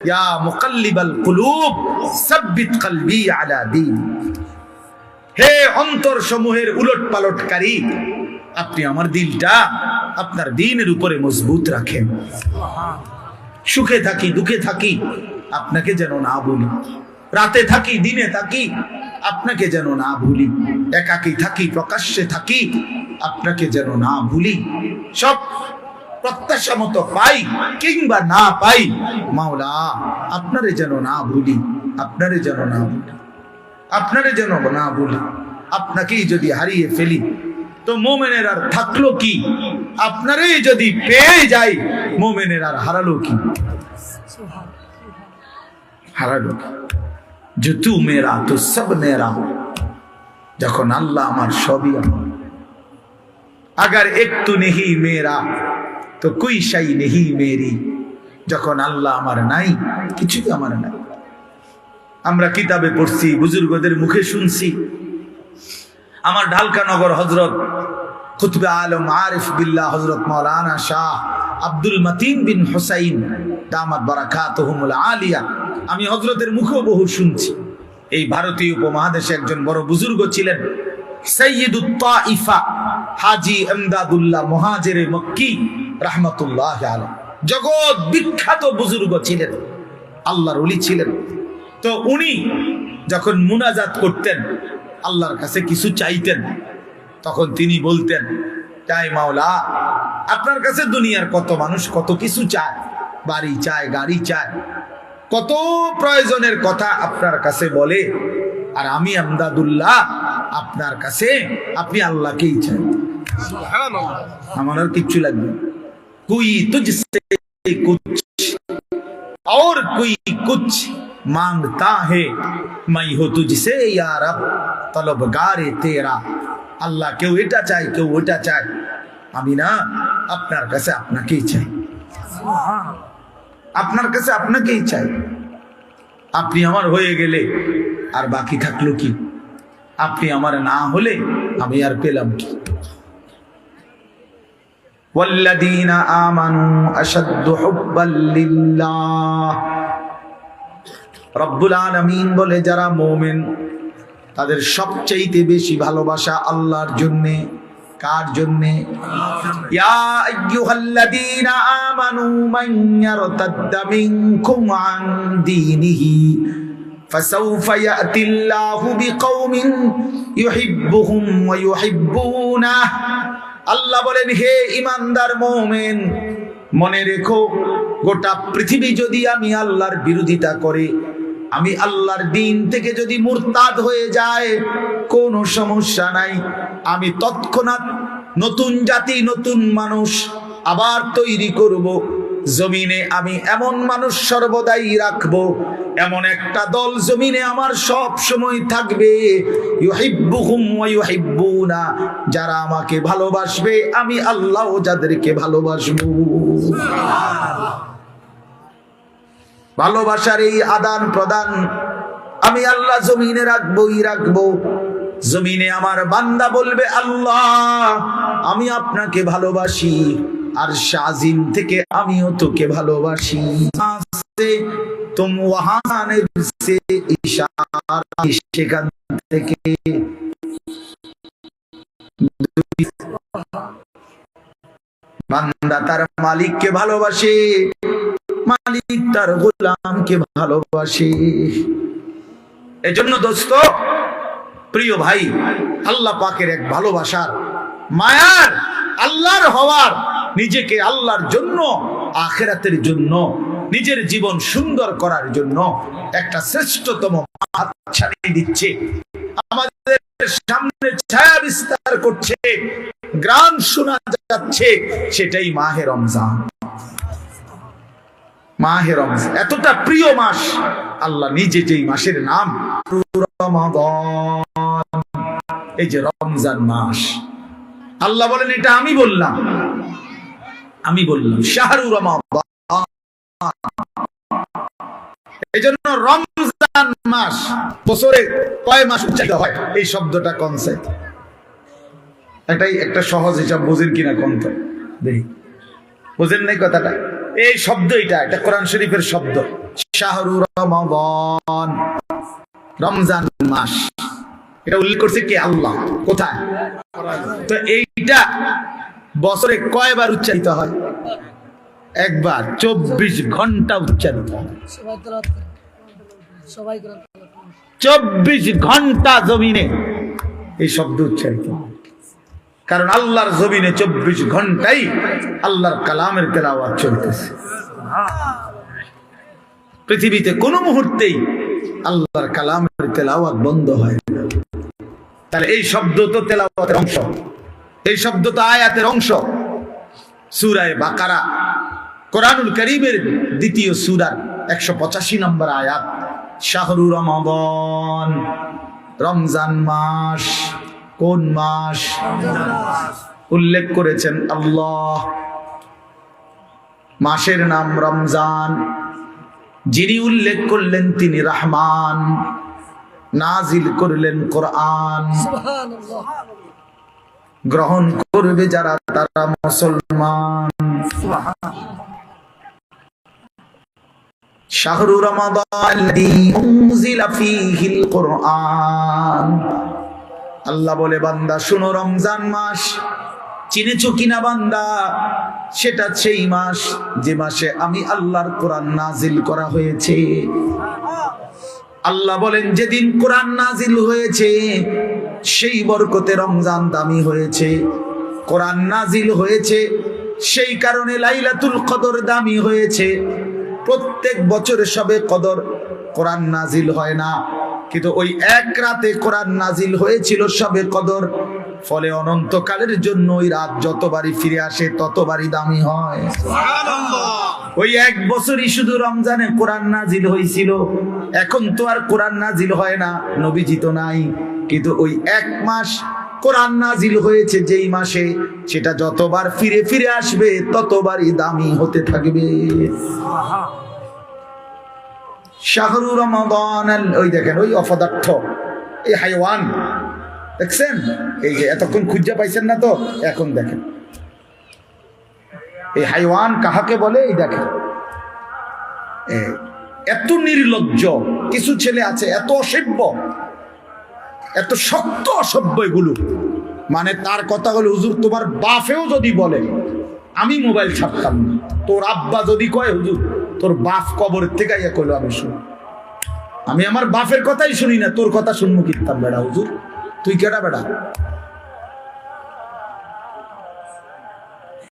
ইয়া মুকাল্লিবাল কুলুব, সাব্বিত কলবি আলা দীন। হে অন্তর সমূহের উলট পালটকারী আপনি আমার দিলটা আপনার দিনের উপরে মজবুত রাখেন। সুখে থাকি, দুঃখে থাকি, আপনাকে যেন না বলি রাতে থাকি, দিনে থাকি, আপনাকে যেন না ভুলি। একাকি থাকি, প্রকাশ্যে থাকি, আপনাকে যেন না ভুলি। সব প্রত্যাশা মতো পাই কিংবা না পাই, মাওলা, আপনারে যেন না ভুলি, আপনারে যেন না ভুলি, আপনারে যেন না বলি আপনাকেই যদি হারিয়ে ফেলি, তো মোমেনের আর থাকল কি? আপনারই যদি পেয়ে যাই, মোমেনের আর হারালো কি? হারালো যে তু মেরা, তো সব মেরা যখন আল্লাহ আমার সবই আমার। আগার একটু নেহি মেরা তো কুই সাই নেহি মেরি, যখন আল্লাহ আমার নাই, কিছুই আমার নাই। আমরা কিতাবে পড়ছি, বুজুর্গদের মুখে শুনছি। আমার ঢালকানগর হজরত খুতবে আলম আরিফ বিল্লাহ হজরত মৌলানা শাহ আব্দুল মতিন বিন হোসাইন, দামাত বারাকাতহুমুল আলিয়া। আমি হজরতের মুখেও বহু শুনছি। এই ভারতীয় উপমহাদেশে একজন বড় বুজুর্গ ছিলেন সৈয়দুত তাইফা হাজি এমদাদুল্লাহ মহাজেরে মক্কি রাহমাতুল্লাহ আলম জগৎ বিখ্যাত বুজুর্গ ছিলেন, আল্লাহর অলি ছিলেন। তো উনি যখন মুনাজাত করতেন, আল্লাহর কাছে কিছু চাইতেন, তখন তিনি বলতেন চাই মাওলা, আপনার কাছে দুনিয়ার কত মানুষ কত কিছু চায়, বাড়ি চায়, গাড়ি চায়, কত প্রয়োজনের কথা আপনার কাছে বলে, আর আমি আমদাদুল্লাহ, আপনার কাছে আপনি আল্লাহকেই চাই। আমার আর কিচ্ছু লাগবে কুই তুঝসে কুছ और कोई कुछ मांगता है मैं हो तुझसे या रब তলবগারে তেরা আল্লাহ কেউ এটা চায় কেউ ওটা চায় আমি না আপনার কাছে আপনাকেই চাই আপনার কাছে আপনাকেই চাই আপনি আমার হয়ে গেলে আর বাকি থাকলো কি আপনি আমার না হলে আমি আর পেলাম কি والذين آمنوا أشد حبا لله রব্বুল আলামিন বলে যারা মোমেন তাদের সবচাইতে বেশি ভালোবাসা আল্লাহর জন্যে কার জন্যে ইয়া আইয়ুহাল্লাযীনা আমানু মান ইয়ারতাদ্দা মিনকুম আন দীনিহি فسوف يأتي الله بقوم يحبهم ويحبونه আল্লাহ বলেন, হে ইমানদার মোমেন, মনে রেখো, গোটা পৃথিবী যদি আমি আল্লাহর বিরোধিতা করে, আমি আল্লাহর দিন থেকে যদি মুরতাদ হয়ে যায়, কোনো সমস্যা নাই। আমি তৎক্ষণাৎ নতুন জাতি, নতুন মানুষ আবার তৈরি করব জমিনে আমি এমন মানুষ সর্বদাই রাখব, এমন একটা দল জমিনে আমার সব সময় থাকবে। ইউহিব্বুনা, যারা আমাকে ভালোবাসবে, আমি আল্লাহ যাদেরকে ভালোবাসবো। ভালোবাসার এই আদান প্রদান আমি আল্লাহ জমিনে রাখবোই রাখব। জমিনে আমার বান্দা বলবে, আল্লাহ, আমি আপনাকে ভালোবাসি। আর শাহজিন থেকে আমিও তোকে ভালোবাসি। সেখান থেকে বান্দা তার মালিককে ভালোবাসে, মালিক তার গোলামকে ভালোবাসে। এজন্য দোস্ত, প্রিয় ভাই, আল্লাহ পাকের এক ভালোবাসার মায়ার, আল্লাহর হওয়ার, নিজেকে আল্লাহর জন্য, আখেরাতের জন্য, নিজের জীবন সুন্দর করার জন্য একটা শ্রেষ্ঠতম হাতছানি দিচ্ছে। আমাদের সামনে ছায়া বিস্তার করছে, গ্রাম শোনা যাচ্ছে, সেটাই মাহে রমজান। মাহে রমজান, এতটা প্রিয় মাস, আল্লাহ নিজে যেই মাসের নাম এই যে রমজান মাস আল্লাহ বলেন, এটা আমি বললাম। আমি বললাম, শাহরু রমজান মাস বছরে কয় মাস উচ্চারিত হয়? এই শব্দটা কনসেপ্ট এটাই একটা সহজ হিসাব, বোঝেন কিনা কন্ত দেখি। বোঝেন নাই কথাটা? এই শব্দ এটা এটা কোরআন শরীফের শব্দ। শাহরু রমজান মাস। এটা উল্লেখ করছে কে? আল্লাহ। কোথায়? তো এইটা বছরে কয়বার উচ্চারিত হয়? একবার, চব্বিশ ঘণ্টা উচ্চারিত। চব্বিশ ঘণ্টা জমিনে এই শব্দ উচ্চারিত কারণ আল্লাহর জমিনে চব্বিশ ঘন্টাই আল্লাহর কালামের তেলাওয়াত চলতেছে। পৃথিবীতে কোনো মুহূর্তেই আল্লাহর কালামের তেলাওয়াত বন্ধ হয় তাহলে এই শব্দ তো তেলাওয়াতের অংশ। এই শব্দ তো আয়াতের অংশ। সুরায় বাকারা, কোরআনুল করিমের দ্বিতীয় সুরার একশো পঁচাশি নম্বর আয়াত। শাহরু রমাবন রমজান মাস, কোন মাস? উল্লেখ করেছেন আল্লাহ। মাসের নাম রমজান। যিনি উল্লেখ করলেন তিনি রহমান। নাজিল করলেন কোরআন। গ্রহণ করবে যারা তারা মুসলমান। শাহরু রমাদান আল্লাহ বলে বান্দা শুনো রমজান মাস চিনেছ কিনা বান্দা? সেটা সেই মাস যে মাসে আমি আল্লাহর কোরআন নাজিল করা হয়েছে। আল্লাহ বলেন, যেদিন কোরআন নাজিল হয়েছে, সেই বরকতে রমজান দামি হয়েছে। কোরআন নাজিল হয়েছে, সেই কারণে লাইলাতুল কদর দামি হয়েছে। প্রত্যেক বছরে সবে কদর কোরআন নাজিল হয় না। কিন্তু ওই এক রাতে কোরআন নাজিল হয়েছিল সবে কদর। ফলে অনন্তকালের জন্য ওই রাত যতবারই ফিরে আসে ততবারই দামি হয়। ওই এক বছরই শুধু রমজানে কোরআন নাজিল হয়েছিল এখন তো আর কোরআন নাজিল হয় না নবীজি তো নাই। কিন্তু ওই এক মাস কোরআন নাজিল হয়েছে যেই মাসে সেটা যতবার ফিরে ফিরে আসবে ততবারই দামি হতে থাকবে। শাহরু রমাদান ওই দেখেন ওই অপদার্থ এই হাইওয়ান। দেখছেন? এই যে এতক্ষণ খুঁজে পাইছেন না তো? এখন দেখেন। এই হাইওয়ান কাহাকে বলে? এই দেখেন। এত নির্লজ্জ, কিছু ছেলে আছে, এত অসভ্য, এত শক্ত অসভ্য এগুলো। মানে তার কথা হলো, হুজুর, তোমার বাফেও যদি বলে, আমি মোবাইল ছাড়তাম না। তোর আব্বা যদি কয়, হুজুর, তোর বাপ কবরের থেকে ইয়ে কইলো, আমি শুনি। আমি আমার বাপের কথাই শুনি না, তোর কথা শুনব কিনতাম বেড়া, হুজুর। তুই কেটা বেড়া?